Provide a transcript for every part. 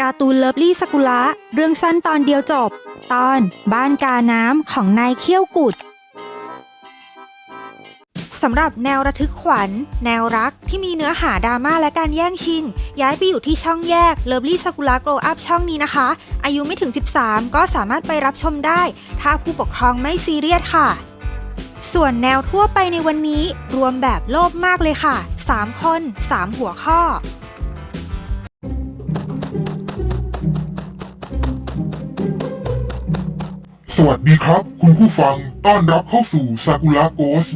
การ์ตูนเลิฟลี่สกุละเรื่องสั้นตอนเดียวจบ ตอนบ้านกาน้ำของนายเขี้ยวกุดสำหรับแนวระทึกขวัญ แนวรักที่มีเนื้อหาดราม่าและการแย่งชิง ย้ายไปอยู่ที่ช่องแยกเลิฟลี่สกุละโกลอัพช่องนี้นะคะ อายุไม่ถึง 13 ก็สามารถไปรับชมได้ ถ้าผู้ปกครองไม่ซีเรียสค่ะ ส่วนแนวทั่วไปในวันนี้ รวมแบบโลภมากเลยค่ะ 3 คน 3 หัวข้อ สวัสดีครับ คุณผู้ฟังต้อนรับเข้าสู่ซากุระโกส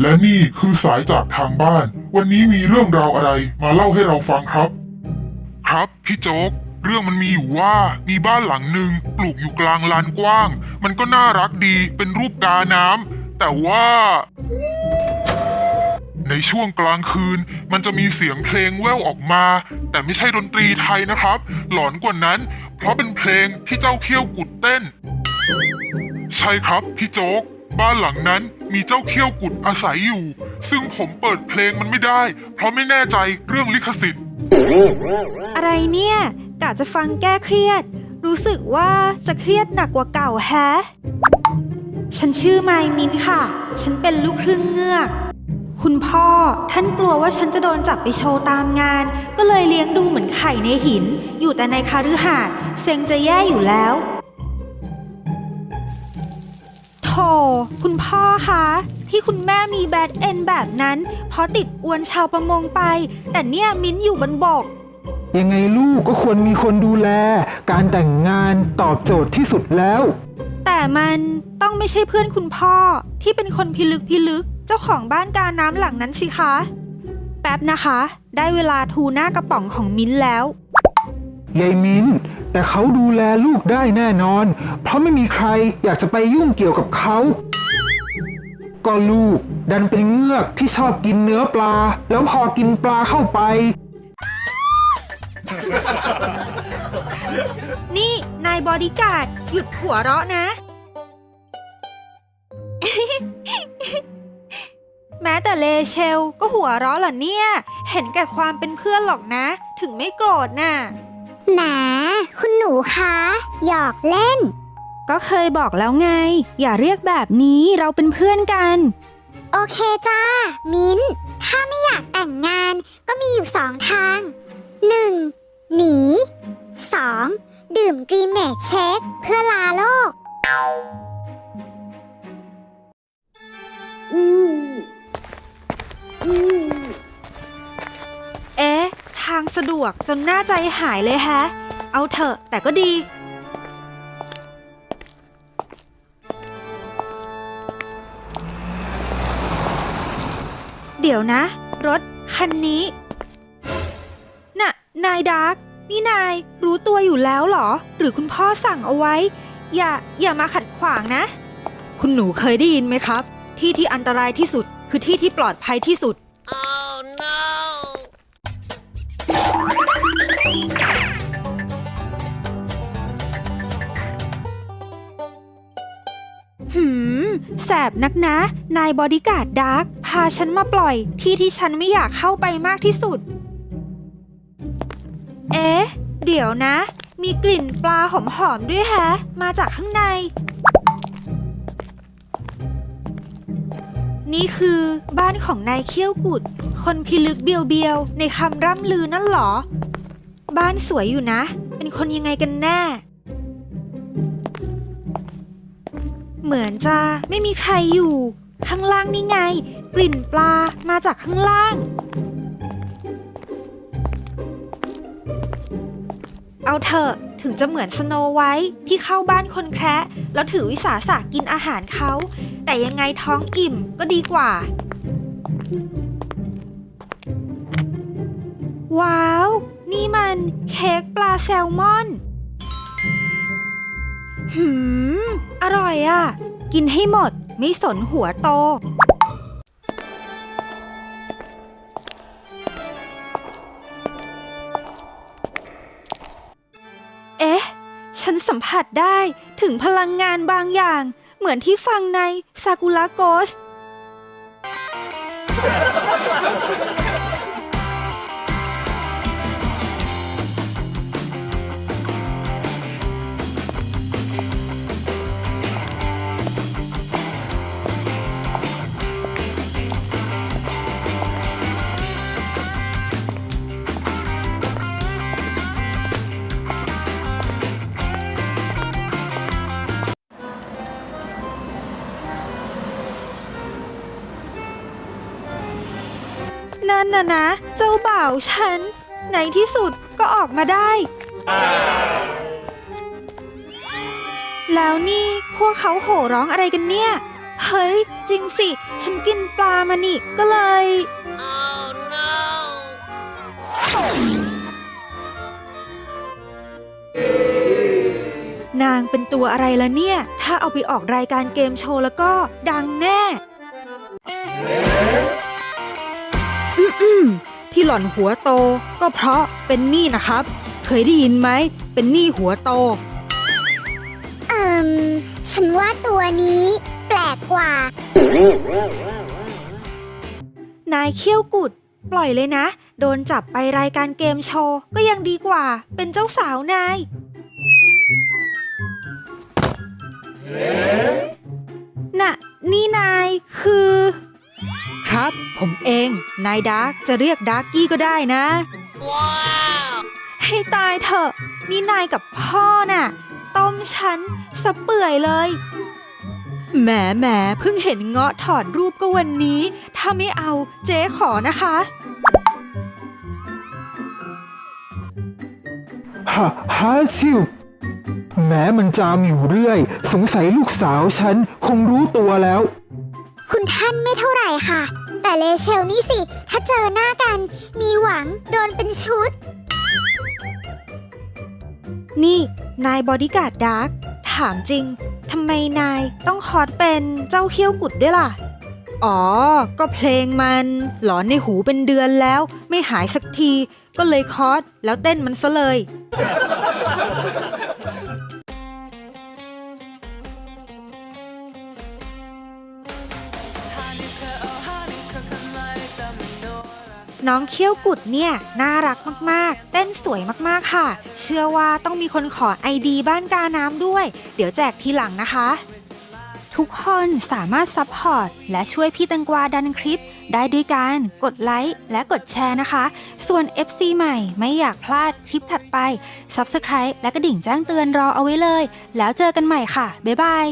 และนี่คือสายจากทางบ้าน วันนี้มีเรื่องราวอะไรมาเล่าให้เราฟังครับ ครับพี่โจ๊กเรื่องมันมีอยู่ว่ามีบ้านหลังหนึ่งปลูกอยู่กลางลานกว้าง มันก็น่ารักดีเป็นรูปกาน้ำแต่ว่า ในช่วงกลางคืน มันจะมีเสียงเพลงแว่วออกมา แต่ไม่ใช่ดนตรีไทยนะครับ หลอนกว่านั้น เพราะเป็นเพลงที่เจ้าเขี้ยวกุดเต้น ใช่ครับพี่โจ๊ก บ้านหลังนั้นมีเจ้าเขี้ยวกุดอาศัยอยู่ ซึ่งผมเปิดเพลงมันไม่ได้ เพราะไม่แน่ใจเรื่องลิขสิทธิ์ อะไรเนี่ยกะจะฟังแก้เครียด รู้สึกว่าจะเครียดหนักกว่าเก่าแฮะ ฉันชื่อไมมินค่ะ ฉันเป็นลูกครึ่งเงือก คุณพ่อท่านกลัวว่าฉันจะโดนจับไปโชว์ตามงาน ก็เลยเลี้ยงดูเหมือนไข่ในหิน อยู่แต่ในคาฤหาสน์เซ็งจะแย่อยู่แล้ว โธ่คุณพ่อคะ ที่คุณแม่มีแบดเอนแบบนั้น เพราะติดอวนชาวประมงไป แต่เนี่ยมิ้นอยู่บนบก ยังไงลูกก็ควรมีคนดูแล การแต่งงานตอบโจทย์ที่สุดแล้ว แต่มันต้องไม่ใช่เพื่อนคุณพ่อที่เป็นคนพิลึกพิลึกเจ้าของบ้านกาน้ำหลังนั้นสิคะ แป๊บนะคะ ได้เวลาทูหน้ากระป๋องของมิ้นแล้ว ยายมิน แต่เขาดูแลลูกได้แน่นอน เพราะไม่มีใครอยากจะไปยุ่งเกี่ยวกับเขา ก็ลูกดันเป็นเงือกที่ชอบกินเนื้อปลา แล้วพอกินปลาเข้าไป นี่ นายบอดี้การ์ดหยุดหัวเราะนะ แม้แต่เลเชลก็หัวเราะเหรอเนี่ย เห็นแก่ความเป็นเพื่อนหรอกนะ ถึงไม่โกรธน่ะ แหมคุณหนูคะ หยอกเล่น ก็เคยบอกแล้วไง อย่าเรียกแบบนี้เราเป็นเพื่อนกัน โอเคจ้า มิ้น ถ้าไม่อยากแต่งงานก็มีอยู่สองทาง 1. หนี 2. ดื่มกรีเมทเช็ค นหน้าใจหายเลยแฮะ เอาเถอะแต่ก็ดี เดี๋ยวนะ รถคันนี้ น่ะ นายดาร์กนี่นายรู้ตัวอยู่แล้วเหรอ หรือคุณพ่อสั่งเอาไว้ อย่า อย่ามาขัดขวางนะ คุณหนูเคยได้ยินไหมครับ ที่ที่อันตรายที่สุดคือที่ที่ปลอดภัยที่สุด แสบนักนะ นายบอดี้การ์ดดาร์กพาฉันมาปล่อยที่ที่ฉันไม่อยากเข้าไปมากที่สุด เอ๊ะ เดี๋ยวนะ มีกลิ่นปลาหอมๆด้วยแฮะ มาจากข้างใน นี่คือบ้านของนายเขี้ยวกุด คนพิลึกเบียวๆ ในคำร่ำลือนั่นหรอ บ้านสวยอยู่นะ เป็นคนยังไงกันแน่ เหมือนจะไม่มีใครอยู่ ข้างล่างนี่ไง กลิ่นปลามาจากข้างล่าง เอาเถอะถึงจะเหมือนสโนไวท์ที่เข้าบ้านคนแคระแล้วถือวิสาสะกินอาหารเขา แต่ยังไงท้องอิ่มก็ดีกว่า ว้าว นี่มันเค้กปลาแซลมอน หืม อร่อยอะ กินให้หมด ไม่สนหัวโต เอ๊ะ ฉันสัมผัสได้ถึงพลังงานบางอย่าง เหมือนที่ฟังในซากุระโกส นั่นน่ะนะ เจ้าบ่าวฉัน ในที่สุดก็ออกมาได้ แล้วนี่พวกเขาโห่ร้องอะไรกันเนี่ย เฮ้ย จริงสิ ฉันกินปลามานี่ก็เลย นางเป็นตัวอะไรละเนี่ย ถ้าเอาไปออกรายการเกมโชว์แล้วก็ดังแน่ มๆที่หล่อนหัวโต ก็เพราะเป็นหนี้นะครับ เคยได้ยินไหม เป็นหนี้หัวโต เอิมฉันว่าตัวนี้แปลกกว่า นายเขี้ยวกุด ปล่อยเลยนะ โดนจับไปรายการเกมโชว์ ก็ยังดีกว่า เป็นเจ้าสาวนาย น่ะ นี่นายคือ ครับ ผมเอง นายดาร์กจะเรียกดาร์กกี้ก็ได้นะ ว้าวให้ตายเถอะ นี่นายกับพ่อน่ะ ต้มฉันสะเปื่อยเลยแหมแหมเพิ่งเห็นเงาะถอดรูปก็วันนี้ ถ้าไม่เอาเจ๊ขอนะคะ ฮะฮาชิวแม้มันจามอยู่เรื่อย สงสัยลูกสาวฉันคงรู้ตัวแล้ว คุณท่านไม่เท่าไหร่ค่ะ แต่เลเชลนี่สิ ถ้าเจอหน้ากัน มีหวังโดนเป็นชุด นี่ นายบอดี้การ์ดดาร์กถามจริงทำไมนายต้องคอสเป็นเจ้าเขี้ยวกุดด้วยล่ะ อ๋อ ก็เพลงมันหลอนในหูเป็นเดือนแล้ว ไม่หายสักที ก็เลยคอสแล้วเต้นมันซะเลย น้องเขี้ยวกุดเนี่ยน่ารักมากๆ เต้นสวยมากๆค่ะ เชื่อว่าต้องมีคนขอไอดีบ้านกาน้ำด้วย เดี๋ยวแจกทีหลังนะคะ ทุกคนสามารถซัพพอร์ตและช่วยพี่ตังกวาดันคลิป ได้ด้วยการกดไลค์และกดแชร์นะคะ ส่วน FC ใหม่ไม่อยากพลาดคลิปถัดไป Subscribe และกระดิ่งแจ้งเตือนรอเอาไว้เลย แล้วเจอกันใหม่ค่ะ บ๊ายบาย